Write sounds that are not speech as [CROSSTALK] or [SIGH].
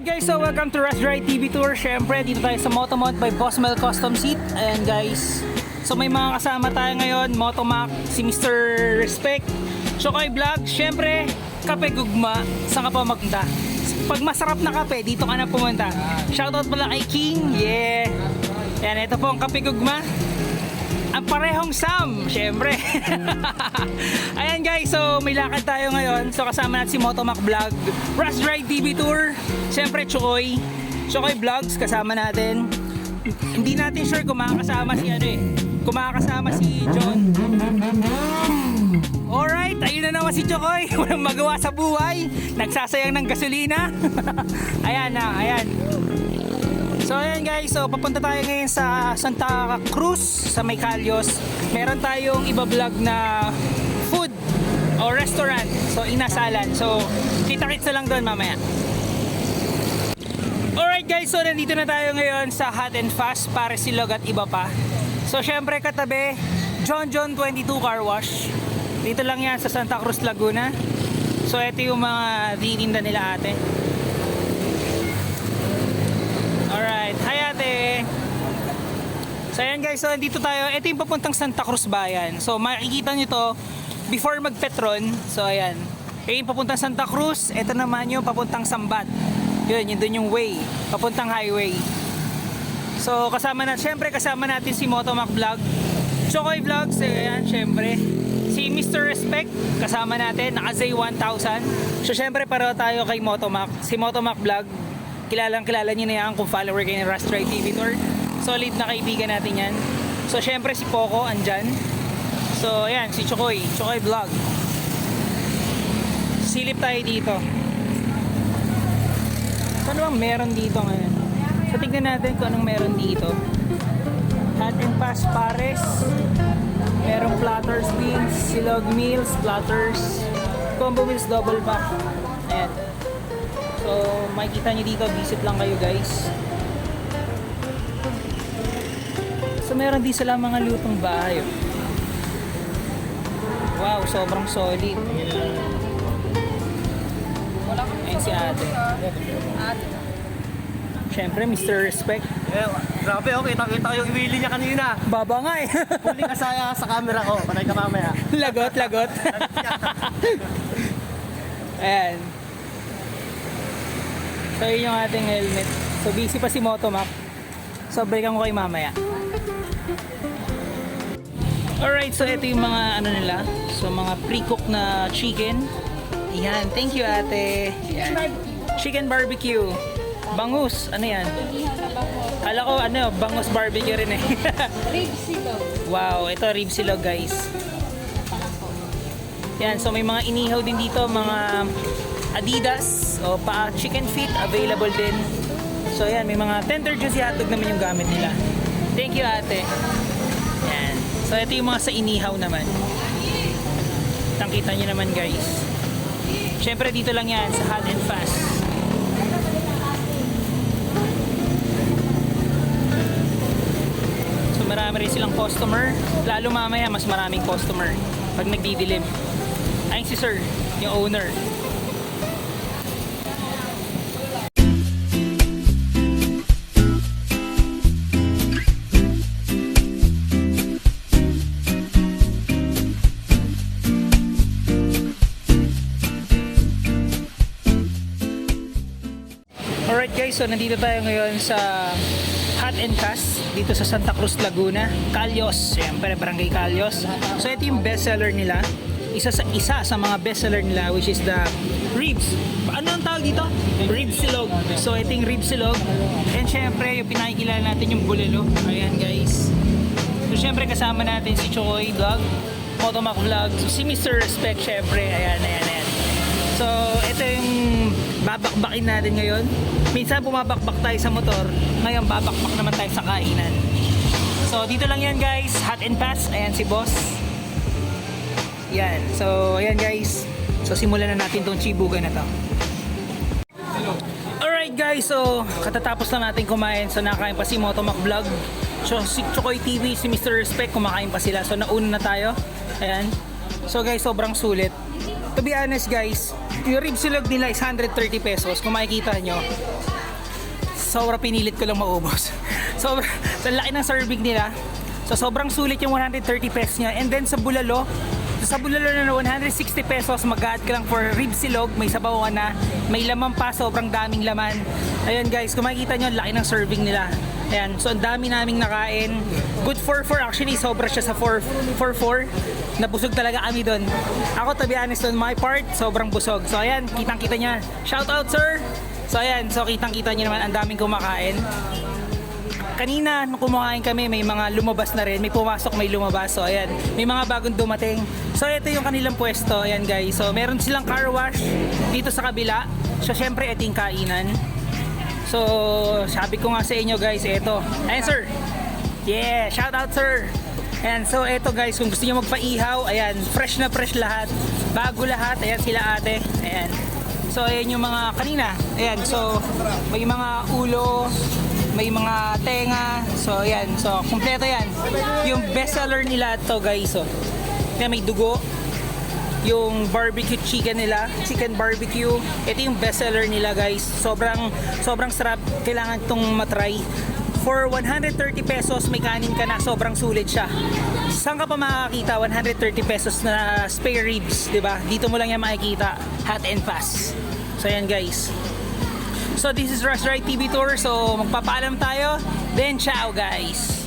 Alright guys, so welcome to Rush Ride TV Tour. Siyempre, dito tayo sa Motomod by Boss Mel Custom Seat. Ayan guys. So may mga kasama tayo ngayon, Motomac, si Mr. Respect, Chokoy Vlog. Siyempre, Kape Gugma, saan ka pa magpunta? Pag masarap na kape, dito ka na pumunta. Shoutout pala kay King, yeah. Yan, ito po ang Kape Gugma. Ang parehong Sam, syempre. [LAUGHS] Guys, so may lakad tayo ngayon. So kasama natin si Motomac Vlog, Rush Ride TV Tour, syempre Chokoy, Chokoy Vlogs kasama natin. Hindi natin sure kung makakasama si ano eh, kung makakasama si John. Alright, ayun na naman si Chokoy. [LAUGHS] Walang magawa sa buhay. Nagsasayang ng gasolina. [LAUGHS] ayan na, ayan. So ayan guys, so papunta tayo ngayon sa Santa Cruz sa May. Meron tayong iba-vlog na food o restaurant. So inasalan. So kita-kits na lang doon mamaya. Alright guys, so nandito na tayo ngayon sa Hot and Fast para silog at iba pa. So syempre katabi, John John 22 Car Wash. Dito lang yan sa Santa Cruz, Laguna. So ito yung mga tininda nila ate. Alright, hi ate! So ayan guys, so dito tayo. Ito yung papuntang Santa Cruz Bayan. So makikita nyo to before mag-Petron. So ayan. Ito yung papuntang Santa Cruz. Ito naman yung papuntang Sambat. Yun, yun dun yung way. Papuntang highway. So kasama na, syempre kasama natin si Motomac Vlog. Chokoy Vlogs, eh, ayan, syempre. Si Mr. Respect, kasama natin, naka Zay 1000. So syempre para tayo kay Motomac. Si Motomac Vlog, kilalang kilala niyo na yan kung follower kayo ng Rust TV Tour. Solid na kaibigan natin yan. So syempre si Poco andyan. So ayan, si Chokoy, Chokoy Vlog. Silip tayo dito. So ano bang meron dito ngayon? So tignan natin kung anong meron dito. Hot and Pass Pares. Merong platters wings, silog meals, platters, combo meals double pack. Ayan. So, makikita nyo dito, visit lang kayo guys. So, meron din sila mga lutong bahay. oh. Wow, sobrang solid. Ayan si ate. Siyempre, Mr. Respect. Eh, grabe oh, kita-kita ko yung iwili niya kanina. Baba nga eh. [LAUGHS] Huli ka sa, sa camera ko, panay ka mamaya. lagot, lagot. [LAUGHS] Ayan. So, yun yung ating helmet. So, busy pa si Motomac. So, balikan ko kay mamaya. Alright, so ito yung mga ano nila. So, mga pre-cook na chicken. Yan, thank you ate. Yan. Chicken barbecue. Bangus, ano yan? Kala ko ano, bangus barbecue rin eh. [LAUGHS] Rib silog. wow, ito rib silog guys. Yan, so may mga inihaw din dito, mga Adidas o pa chicken feet available din. So yan, may mga tender juicy hotdog naman yung gamit nila. Thank you ate. Yan. So ito yung mga sa inihaw naman. Tangkita nyo naman guys. Siyempre dito lang yan sa Hot and Fast. So marami rin silang customer. Lalo mamaya mas maraming customer pag nagdidilim. Ayun si sir, yung owner. Alright guys, so nandito tayo ngayon sa Hot and Cast dito sa Santa Cruz, Laguna. Calyos, siyempre barangay Calyos. So ito yung bestseller nila. Isa sa isa sa mga bestseller nila which is the ribs. Ano ang tawag dito? Rib silog. So ito yung rib silog. And syempre yung pinakikilala natin yung bulelo. Ayan guys. So syempre kasama natin si Chokoy Vlog, Motomac Vlog, so, si Mr. Respect syempre. Ayan, ayan, ayan. So, ito yung babakbakin natin ngayon. Minsan bumabakbak tayo sa motor, ngayon babakbak naman tayo sa kainan. So, dito lang yan guys, hot and fast. Ayan si boss. Yan. So, ayan guys. So, simulan na natin tong chibugan na to. Alright guys, so katatapos lang natin kumain. So nakakain pa si Motomac Vlog. So si Chokoy TV, si Mr. Respect, kumakain pa sila. So nauna na tayo. Ayan. So guys, sobrang sulit. To be honest guys, Yung rib silog nila is 130 pesos. Kung makikita nyo, sobra pinilit ko lang maubos. [LAUGHS] Sobra, sa laki ng serving nila. So sobrang sulit yung 130 pesos niya. And then sa bulalo, sa bulalo na 160 pesos, mag ka lang for rib silog, may sabaw ka na, may laman pa, sobrang daming laman. Ayan guys, kung makikita nyo, laki ng serving nila. Ayan, so ang dami naming nakain. Good for 4 actually, sobra siya sa 4 for 4. Nabusog talaga kami doon. Ako to be honest on my part, sobrang busog. So ayan, kitang-kita niya. Shout out sir! So ayan, so kitang-kita niyo naman. Ang daming kumakain. Kanina nung kumakain kami may mga lumabas na rin. May pumasok may lumabas. So ayan. May mga bagong dumating. So ito yung kanilang pwesto. Ayan guys. So meron silang car wash dito sa kabila. So syempre ito yung kainan so sabi ko nga sa inyo guys ito ayan sir yeah shout out sir Ayan, so eto guys, kung gusto niyo magpaihaw, ayan, fresh na fresh lahat. Bago lahat, ayan sila ate. Ayan. So ayan yung mga kanina. Ayan, so may mga ulo, may mga tenga. So ayan, so kumpleto yan. Yung best seller nila to guys, so. Kaya may dugo, yung barbecue chicken nila, chicken barbecue. Ito yung best seller nila guys. Sobrang sobrang sarap. Kailangan tong matry. For 130 pesos may kanin ka na, sobrang sulit siya. Saan ka pa makakita 130 pesos na spare ribs, 'di ba? Dito mo lang yan makikita, hot and fast. So yan guys. So this is Rush Ride TV Tour. So magpapaalam tayo. Then ciao guys.